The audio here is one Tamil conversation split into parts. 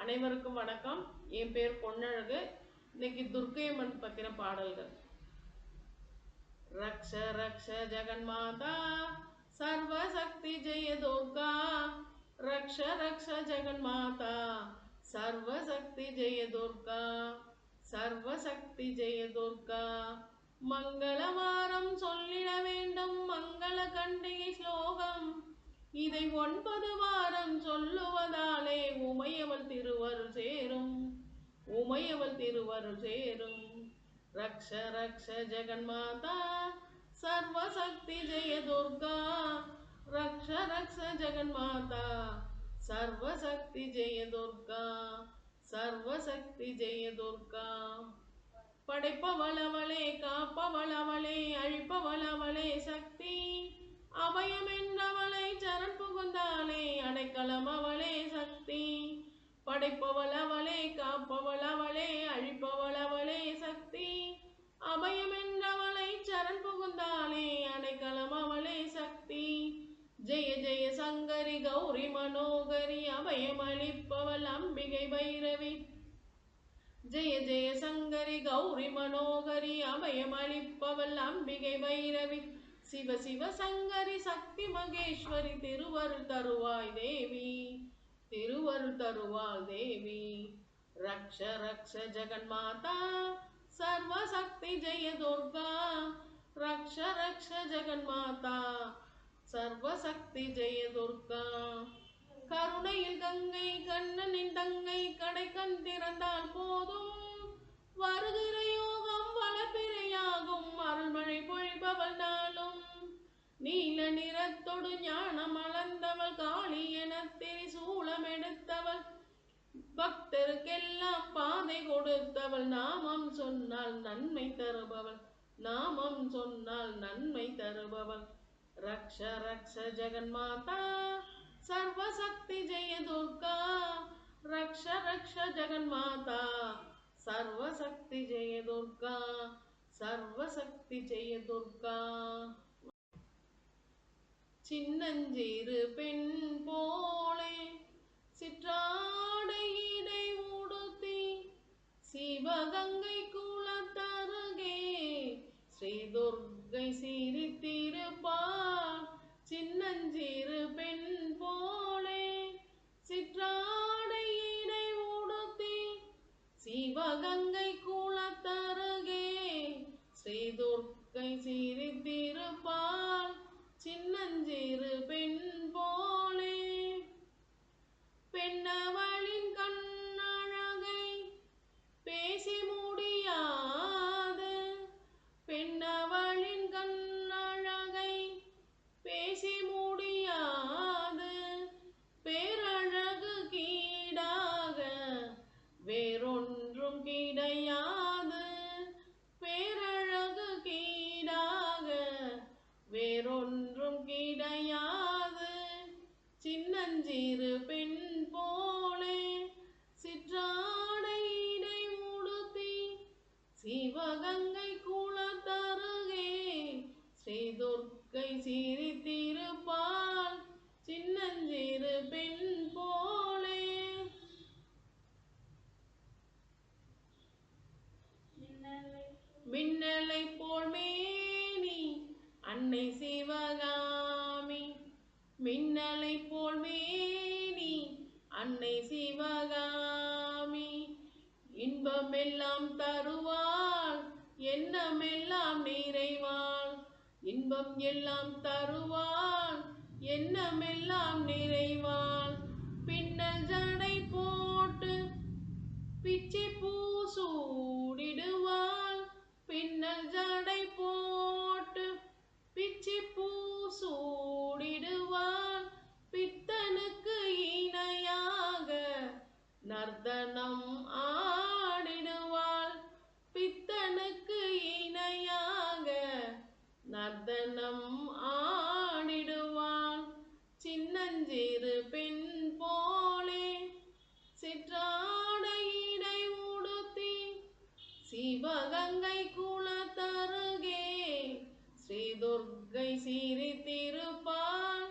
அனைவருக்கும் வணக்கம். என் பேர் பொன்னழகு. இன்னைக்கு துர்க்கையம்மன் பத்தின பாடல்கள். ரக்ஷ ரக்ஷ ஜெகன்மாதா சர்வசக்தி ஜெய துர்கா. ரக்ஷ ரக்ஷ ஜெகன்மாதா சர்வசக்தி ஜெய துர்கா. சர்வசக்தி ஜெய துர்கா. மங்களவாரம் சொல்லிட வேண்டும். மங்கள கண்டிகை ஸ்லோகம். இதை ஒன்பது வாரம் சொல்லுவதாலே உமையவள் திருவருள் சேரும். உமையவள் திருவருள் சேரும். ரக்ஷ ரக்ஷ ஜெகன்மாதா சர்வசக்தி ஜெய துர்கா. ரக்ஷ ரக்ஷ ஜெகன்மாதா சர்வசக்தி ஜெய துர்கா. சர்வசக்தி ஜெய துர்கா. படைப்பவளவளே காப்பவளவளே அழிப்பவளவளே சக்தி. அபயம் என்றவளை அடைக்கலம் அவளே சக்தி. படைப்பவள் அவளே காப்பவள் அவளே அழிப்பவள் அவளே சக்தி. அபயம் என்றவளை சரண் புகுந்தாளே அடைக்கலம் அவளே சக்தி. ஜெய ஜெய சங்கரி கௌரி மனோகரி அபயம் அளிப்பவள் அம்பிகை பைரவி. ஜெய ஜெய சங்கரி கௌரி மனோகரி அபயம் அளிப்பவள் அம்பிகை பைரவி. சிவ சிவ சங்கரி சக்தி மகேஸ்வரி திருவருள் தருவாய் தேவி. திருவருள் தருவாள் தேவி. ரக்ஷ ரக்ஷ ஜெகன்மாதா சர்வசக்தி ஜெய துர்கா. ரக்ஷ ரக்ஷ ஜெகன்மாதா சர்வசக்தி ஜெய துர்கா. கருணையில் கங்கை கண்ணனின் தங்கை கடை கண் திறந்தால் போதும். வருகிற யோகம் வளப்பிரையாகும் அருள்மழை பொழிபவள் நான் நீல நிறத்தொடு ஞானம் அளந்தவள் காளி என திரிசூலம் எடுத்தவள் பக்தருக்கெல்லாம் பாதை கொடுத்தவள் நாமம் சொன்னால் நன்மை தருபவள். நாமம் சொன்னால் நன்மை தருபவள். ரக்ஷ ரக்ஷ ஜெகன்மாதா சர்வசக்தி ஜெய துர்கா. ரக்ஷ ரக்ஷ ஜெகன்மாதா சர்வசக்தி ஜெய துர்கா. சர்வசக்தி ஜெய துர்கா. சின்னஞ்சிறு பெண் போலே சிற்றாடையிடை உடுத்தி சிவகங்கை குளத்தருகே ஸ்ரீ துர்கை சிரித்திருப்பார். சின்னஞ்சிறு பெண் போலே சிற்றாடையிடை உடுத்தி சிவகங்கை குளத்தருகே ஸ்ரீ துர்க்கை சிரித்திருப்பாள் சின்னஞ்சிறு பெண் போலே பெண்ணவளின் கண்ணழகை பேசி முடியாத. பெண்ணவளின் கண்ணழகை பேசி முடியாத. பேரழகு கீடாக வேறொன்றும் கிடையாது. பேரழகு கீடாக வேறொன்று சின்னஞ்சிறு பெண் போலே சிற்றாடையிடை உடுத்தி சிவகங்கை குளத்தருகே ஸ்ரீ துர்க்கை சிரித்திருப்பாள் சின்னஞ்சிறு பெண் போலே. மின்னலை போல் மேனி அன்னை சிவகா மின்னலை போல் மேனி அன்னை சிவகாமி. இன்பமெல்லாம் தருவாள் எண்ணமெல்லாம் நிறைவாள். இன்பம் எல்லாம் தருவாள் எண்ணமெல்லாம் நிறைவாள். பின்னல் ஜடை கொர்க்கை சிரித்திருப்பான்.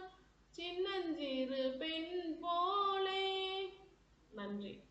சின்னஞ்சிறு பெண் போலே. நன்றி.